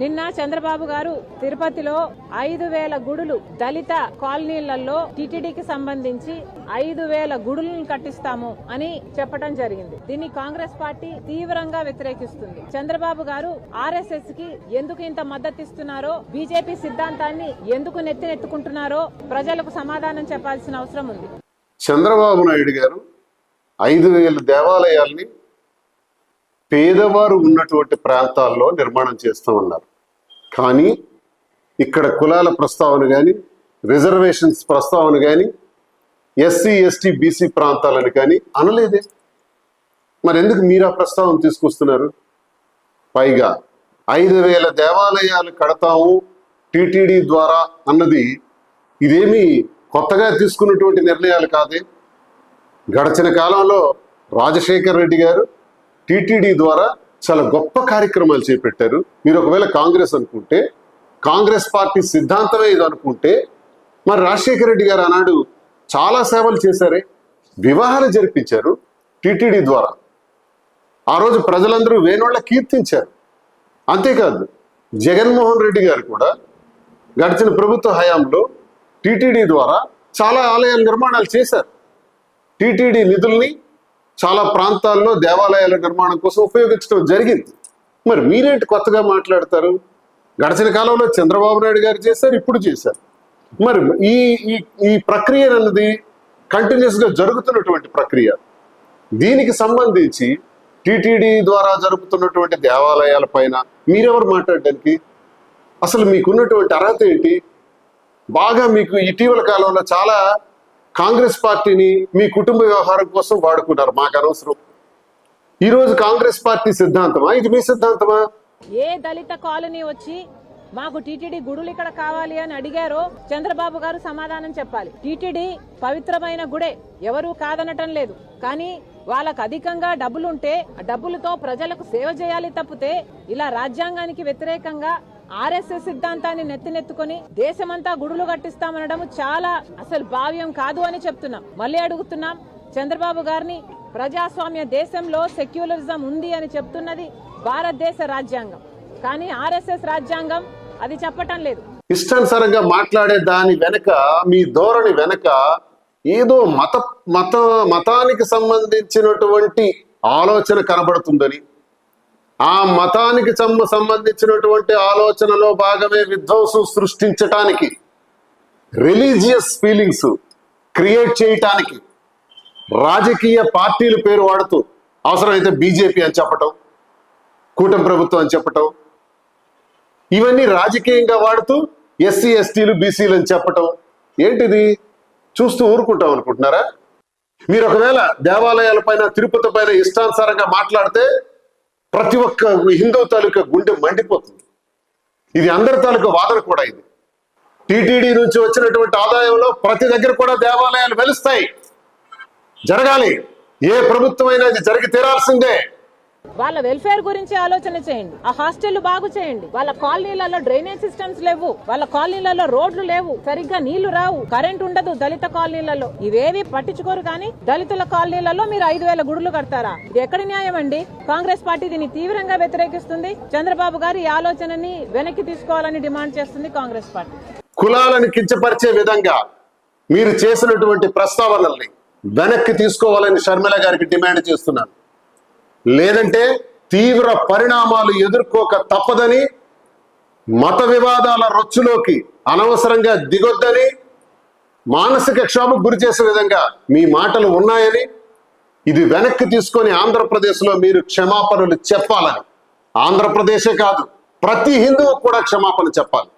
నిన్న చంద్రబాబు గారు తిరుపతిలో ఐదు వేల గుడులు దళిత కాలనీలలో టిటిడికి సంబంధించి ఐదు వేల గుడులను కట్టిస్తాము అని చెప్పడం జరిగింది. దీన్ని కాంగ్రెస్ పార్టీ తీవ్రంగా వ్యతిరేకిస్తుంది. చంద్రబాబు గారు ఆర్ఎస్ఎస్కి ఎందుకు ఇంత మద్దతు ఇస్తున్నారో బీజేపీ సిద్ధాంతాన్ని ఎందుకు నెత్తినెత్తుకుంటున్నారో ప్రజలకు సమాధానం చెప్పాల్సిన అవసరం ఉంది. చంద్రబాబు నాయుడు గారు ఐదు వేల దేవాలయాల్ని పేదవారు ఉన్నటువంటి ప్రాంతాల్లో నిర్మాణం చేస్తూ ఉన్నారు. కానీ ఇక్కడ కులాల ప్రస్తావన కానీ రిజర్వేషన్స్ ప్రస్తావన కానీ ఎస్సీ ఎస్టీ బీసీ ప్రాంతాలని కానీ అనలేదే. మరి ఎందుకు మీరు ఆ ప్రస్తావన తీసుకొస్తున్నారు? పైగా ఐదు వేల దేవాలయాలు కడతాము టీటీడీ ద్వారా అన్నది ఇదేమీ కొత్తగా తీసుకున్నటువంటి నిర్ణయాలు కాదే. గడచిన కాలంలో రాజశేఖర్ రెడ్డి గారు టీటీడీ ద్వారా చాలా గొప్ప కార్యక్రమాలు చేపట్టారు. మీరు ఒకవేళ కాంగ్రెస్ అనుకుంటే కాంగ్రెస్ పార్టీ సిద్ధాంతమే ఇది అనుకుంటే మరి రాజశేఖర రెడ్డి గారు ఆనాడు చాలా సేవలు చేశారే వివాహాలు జరిపించారు టీటీడీ ద్వారా. ఆ రోజు ప్రజలందరూ వేణోళ్ళ కీర్తించారు. అంతేకాదు జగన్మోహన్ రెడ్డి గారు కూడా గడిచిన ప్రభుత్వ హయాంలో టీటీడీ ద్వారా చాలా ఆలయాల నిర్మాణాలు చేశారు. టీటీడీ నిధుల్ని చాలా ప్రాంతాల్లో దేవాలయాల నిర్మాణం కోసం ఉపయోగించడం జరిగింది. మరి మీరేంటి కొత్తగా మాట్లాడతారు? గడిచిన కాలంలో చంద్రబాబు నాయుడు గారు చేశారు ఇప్పుడు చేశారు. మరి ఈ ఈ ఈ ప్రక్రియ అన్నది కంటిన్యూస్గా జరుగుతున్నటువంటి ప్రక్రియ. దీనికి సంబంధించి టీటీడీ ద్వారా జరుపుతున్నటువంటి దేవాలయాల పైన మీరెవరు మాట్లాడడానికి? అసలు మీకున్నటువంటి అర్హత ఏంటి? బాగా మీకు ఇటీవల కాలంలో చాలా కాంగ్రెస్ పార్టీని మీ కుటుంబ వ్యవహారం కోసం వాడుకున్నారు మాకు అనవసరం. ఈరోజు కాంగ్రెస్ పార్టీ సిద్ధాంతమా? ఇది మీ సిద్ధాంతమా? ఏ దళిత కాలనీ వచ్చి మాకు టీటీడీ గుడులు ఇక్కడ కావాలి అని అడిగారో చంద్రబాబు గారు సమాధానం చెప్పాలి. టీటీడీ పవిత్రమైన గుడే ఎవరు కాదనటం లేదు. కానీ వాళ్ళకు అధికంగా డబ్బులుంటే ఆ డబ్బులతో ప్రజలకు సేవ చేయాలి తప్పితే ఇలా రాజ్యాంగానికి వ్యతిరేకంగా ఆర్ఎస్ఎస్ సిద్ధాంతాన్ని నెత్తినెత్తుకొని దేశమంతా గుడులు కట్టిస్తామనడం చాలా అసలు భావ్యం కాదు అని చెప్తున్నాం. మళ్ళీ అడుగుతున్నాం చంద్రబాబు గారిని ప్రజాస్వామ్య దేశంలో సెక్యులరిజం ఉంది అని చెప్తున్నది భారతదేశ రాజ్యాంగం. కానీ ఆర్ఎస్ఎస్ రాజ్యాంగం అది చెప్పటం లేదు. ఇష్టానుసారంగా మాట్లాడే దాని వెనక మీ ధోరణి వెనక ఏదో మత మత మతానికి సంబంధించినటువంటి ఆలోచన కనబడుతుందని ఆ మతానికి చమ్మ సంబంధించినటువంటి ఆలోచనలో భాగమే విధ్వంసం సృష్టించటానికి రిలీజియస్ ఫీలింగ్స్ క్రియేట్ చేయటానికి రాజకీయ పార్టీల పేరు వాడుతూ అవసరమైతే బీజేపీ అని చెప్పటం కూటమి ప్రభుత్వం అని చెప్పటం ఇవన్నీ రాజకీయంగా వాడుతూ ఎస్సీ ఎస్టీలు బీసీలు అని చెప్పటం. ఏంటిది? చూస్తూ ఊరుకుంటాం అనుకుంటున్నారా? మీరు ఒకవేళ దేవాలయాల పైన తిరుపతి పైన ఇష్టానుసారంగా మాట్లాడితే ప్రతి ఒక్క హిందూ తాలూకా గుండె మండిపోతుంది. ఇది అందరి తాలూకా వాదన కూడా ఇది. టీటీడీ నుంచి వచ్చినటువంటి ఆదాయంలో ప్రతి దగ్గర కూడా దేవాలయాలు వెలుస్తాయి. జరగాలి. ఏ ప్రభుత్వమైనా ఇది జరిగి తీరాల్సిందే. వాళ్ళ వెల్ఫేర్ గురించి ఆలోచన చేయండి. ఆ హాస్టల్ బాగు చేయండి. వాళ్ళ కాలనీలలో డ్రైనేజ్ సిస్టమ్స్ లేవు. వాళ్ళ కాలనీలలో రోడ్లు లేవు. సరిగ్గా నీళ్ళు రావు. కరెంట్ ఉండదు దళిత కాలనీలలో. ఇవేవి పట్టించుకోరు కానీ దళితుల కాలనీలలో మీరు ఐదు వేల గుడులు కడతారా? ఇది ఎక్కడి న్యాయం అండి? కాంగ్రెస్ పార్టీ దీన్ని తీవ్రంగా వ్యతిరేకిస్తుంది. చంద్రబాబు గారు ఈ ఆలోచనని వెనక్కి తీసుకోవాలని డిమాండ్ చేస్తుంది కాంగ్రెస్ పార్టీ. కులాలను కించపరిచే విధంగా మీరు చేసినటువంటి ప్రస్తావనల్ని వెనక్కి తీసుకోవాలని షర్మిల గారికి డిమాండ్ చేస్తున్నాను. లేదంటే తీవ్ర పరిణామాలు ఎదుర్కోక తప్పదని మత వివాదాల రొచ్చులోకి అనవసరంగా దిగొద్దని మానసిక క్షోభకు గురి చేసే విధంగా మీ మాటలు ఉన్నాయని ఇది వెనక్కి తీసుకొని ఆంధ్రప్రదేశ్లో మీరు క్షమాపణలు చెప్పాలని. ఆంధ్రప్రదేశే కాదు ప్రతి హిందువు కూడా క్షమాపణ చెప్పాలి.